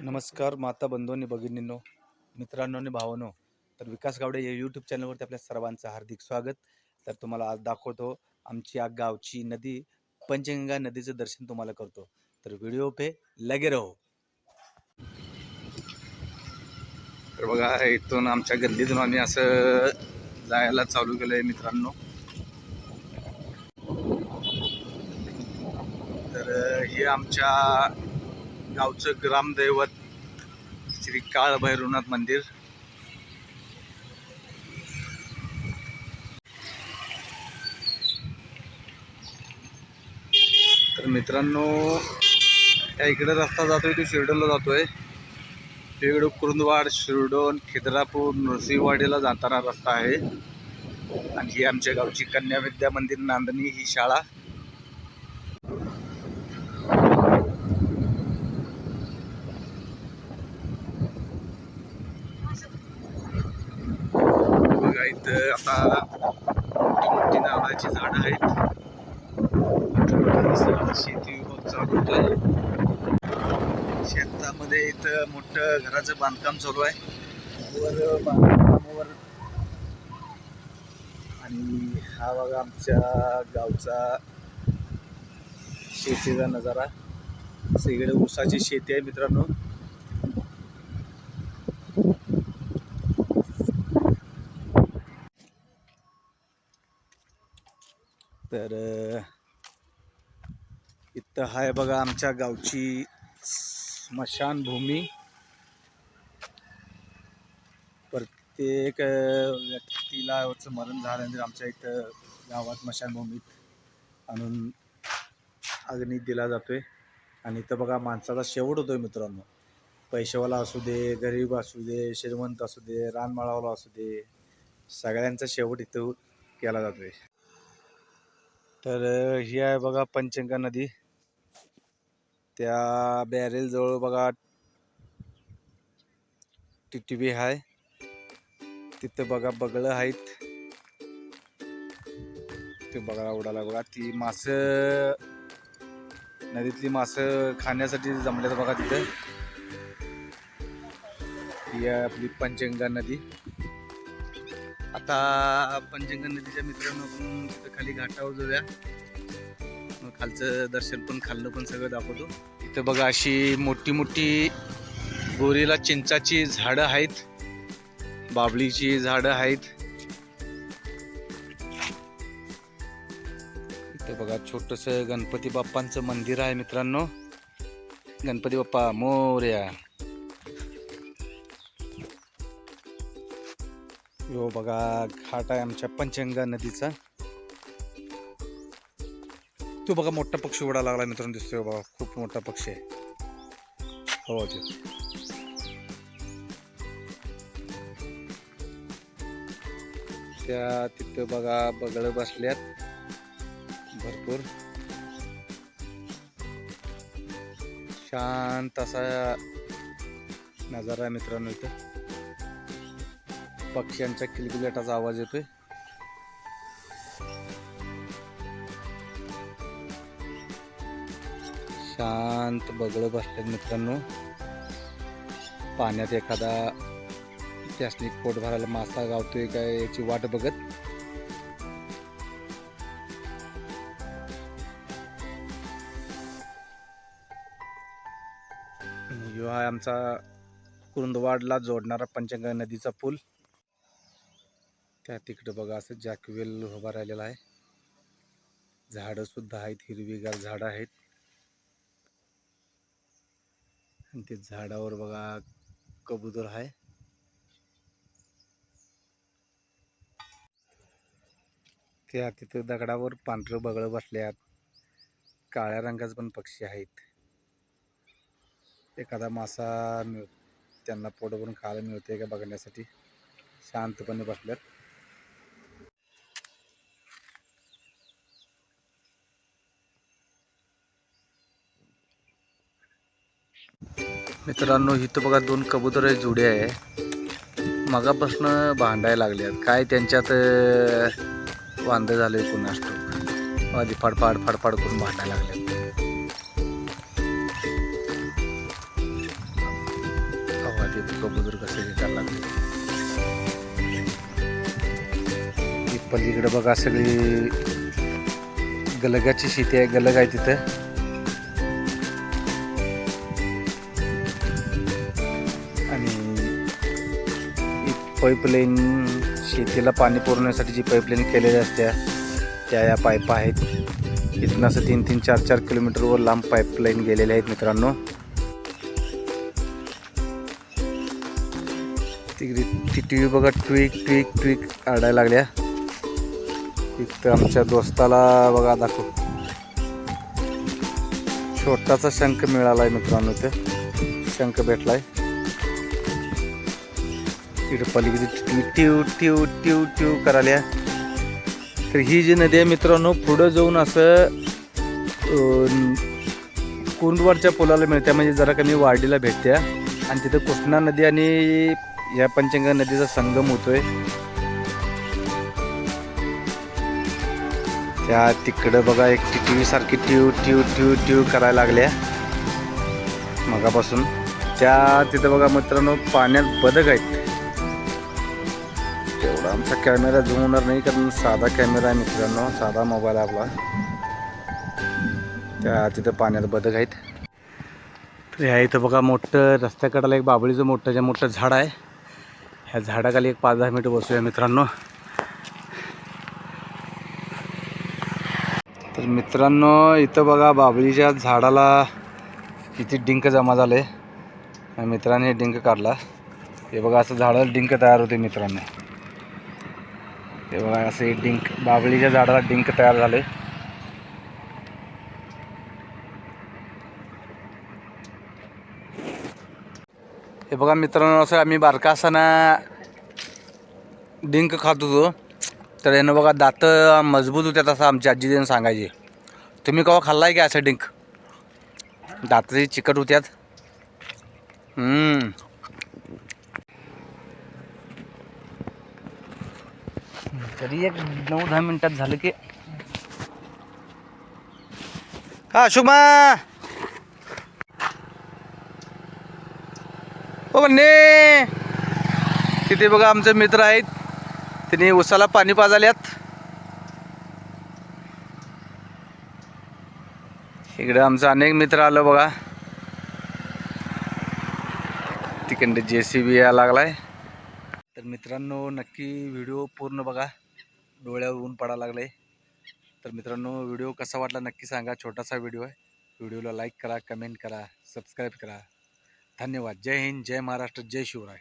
नमस्कार माता बंधूंनी भगिनींनो मित्रांनो आणि भावनो. तर विकास गावडे या यूट्यूब चॅनलवरती आपल्या सर्वांचं हार्दिक स्वागत. तर तुम्हाला आज दाखवतो आमची या गावची नदी पंचगंगा नदीचं दर्शन तुम्हाला करतो. तर व्हिडिओ पे लगे रहो. तर बघा इथून आमच्या गल्लीतून आम्ही असं जायला चालू केलं आहे मित्रांनो. तर हे आमच्या गावचं ग्रामदैवत श्री काळभैरवनाथ मंदिर. तर मित्रांनो या इकडे रस्ता जातोय तो शिर्डोनला जातोय. तो कुरुंदवाड शिरडोन खिद्रापूर नृसिंहवाडीला जाताना रस्ता आहे. आणि ही आमच्या गावची कन्या विद्या मंदिर नांदणी ही शाळा बघा इथं आता मोठी मोठी नारळाची झाडं आहेत आता शेती करतोय शेतामध्ये इथं मोठं घराचं बांधकाम चालू आहे. वर बांधकामावर आणि हा बघा आमच्या गावचा शेतीचा नजारा. सगळीकडे ऊसाची शेती आहे मित्रांनो. तर तर हाय आहे बघा आमच्या गावची स्मशानभूमी. प्रत्येक व्यक्तीला मरण झाल्यानंतर आमच्या इथं गावात स्मशानभूमीत आणून अग्नी दिला जातोय. आणि इथं बघा माणसाचा शेवट होतोय मित्रांनो. पैशावाला असू दे गरीब असू दे श्रीमंत असू दे रानमाळावाला असू दे सगळ्यांचा शेवट इथं केला जातोय. तर ही आहे बघा पंचंगा नदी. त्या बॅरेलजवळ बघा टिटीबी आहे तिथं बघा बगळं आहेत ते बघा उडाला बघा. ती मासं नदीतली मासं खाण्यासाठी जमल्यात बघा तिथं. ही आहे आपली पंचगंगा नदी. आता पंचगंगा नदीच्या मित्रांनो आपण तिथं खाली घाटावर जाऊया. खालचं दर्शन पण खाल्लं पण सगळं दाखवतो. इथं बघा अशी मोठी मोठी गोरीला चिंचाची झाडं आहेत बाबळीची झाडं आहेत. इथं बघा छोटस गणपती बाप्पांचं मंदिर आहे मित्रांनो. गणपती बाप्पा मोर्या. यो बघा घाट आहे आमच्या पंचगंगा नदीचा. तो बघा मोठा पक्षी उडा लागला मित्रांनो दिसतोय बघा खूप मोठा पक्षी आहे. हो ते त्या तिथं बघा बगळ बसल्यात. भरपूर. शांत असा नजारा मित्रांनो इथं. पक्ष्यांच्या किलबिलाटाचा आवाज येतोय. शांत बगळं बसल्यात मित्रांनो. पाण्यात एखादा त्यासनी पोट भरायला मासा गावतोय काय याची वाट बघत. आणि आमचा कुरुंदवाडला जोडणारा पंचगंगा नदीचा पूल. त्या तिकडं बघा असं जॅकवेल उभा राहिलेला आहे. झाडं सुद्धा आहेत हिरवीगार झाडं आहेत. आणि ते झाडावर बघा कबूतर आहे. त्या तिथं दगडावर पांढरं बगळं बसल्यात. काळ्या रंगाचे पण पक्षी आहेत. एखादा मासा मिळ त्यांना पोटभरून खायला मिळते का बघण्यासाठी? शांतपणे बसल्यात. मित्रांनो इथं बघा दोन कबूतर जुडे आहे. मगापासनं भांडायला लागल्यात काय त्यांच्यात वांद झालं आहे पुन्हा ठाऊक आधी फाडफाड फाडफाड करून भांडायला लागल्यात आहेत कबुतर कसं विकायला लागले. ही पलीकडे बघा सगळी गलगाची शेती आहे गलग आहे तिथं. पाईपलाईन शेतीला पाणी पुरवण्यासाठी जी पाईपलाईन केलेली असते त्या या पाईप आहेत. इथनं असं तीन तीन चार चार किलोमीटरवर लांब पाईपलाईन गेलेल्या आहेत मित्रांनो. तिकडे ती टी व्ही बघा ट्विक ट्विक ट्विक आडायला लागल्या. इथं आमच्या दोस्ताला बघा दाखव. छोटासा शंख मिळाला आहे मित्रांनो इथं. शंख भेटला आहे इकडे पलीकडे ट्यू ट्यू ट्यू ट्यू करायला तर ही जी नदी आहे मित्रांनो पुढं जाऊन असं कुंडवाडच्या कुंडवरच्या पुलाला मिळते म्हणजे जरा कमी वाडीला भेटते आणि तिथं कृष्णा नदी आणि या पंचगंगा नदीचा संगम होतोय. त्या तिकडं बघा एक टी व्ही सारखी ट्यू ट्यू ट्यू ट्यू करायला लागल्या. मगापासून. त्या तिथं बघा मित्रांनो पाण्यात बदक आहेत. तेवढा आमचा कॅमेरा झूम होणार नाही कारण साधा कॅमेरा आहे मित्रांनो साधा मोबाईल आपला. त्या तिथं पाण्यात बदक आहेत. तर ह्या इथं बघा मोठं रस्त्याकडाला एक बाबळीचं मोठं जे मोठं झाड आहे. ह्या झाडाखाली एक पाच दहा मिनिटं बसूया मित्रांनो. तर मित्रांनो इथं बघा बाबळीच्या झाडाला किती डिंक जमा झाले. मित्रांनी हे डिंक काढला. हे बघा असं झाडाला डिंक तयार होते मित्रांनो. ते बघा असे डिंक बाबळीच्या झाडाला डिंक तयार झाले. हे बघा मित्रांनो असं आम्ही बारका असताना डिंक खात होतो. तर यानं बघा दात मजबूत होत्यात असं आमची आजी सांगायची. तुम्ही केव्हा आहे का असं डिंक? दाताची चिकट होत्यात. तरी एक नऊ दहा मिनिटात झालं की हा शुभा हो म्हणणे तिथे बघा आमचे मित्र आहेत. त्यांनी उसाला पाणी पाजाल्यात. इकडे आमचा अनेक मित्र आलं बघा. तिकडे जे सी बी यायला लागलाय. मित्रांनो नक्की व्हिडिओ पूर्ण बघा. डोळ्यावर ऊन पडायला लागले तर मित्रांनो व्हिडिओ कसा वाटला नक्की सांगा. छोटासा व्हिडिओ आहे. व्हिडिओला लाईक करा कमेंट करा सबस्क्राईब करा. धन्यवाद. जय हिंद जय महाराष्ट्र जय शिवराय.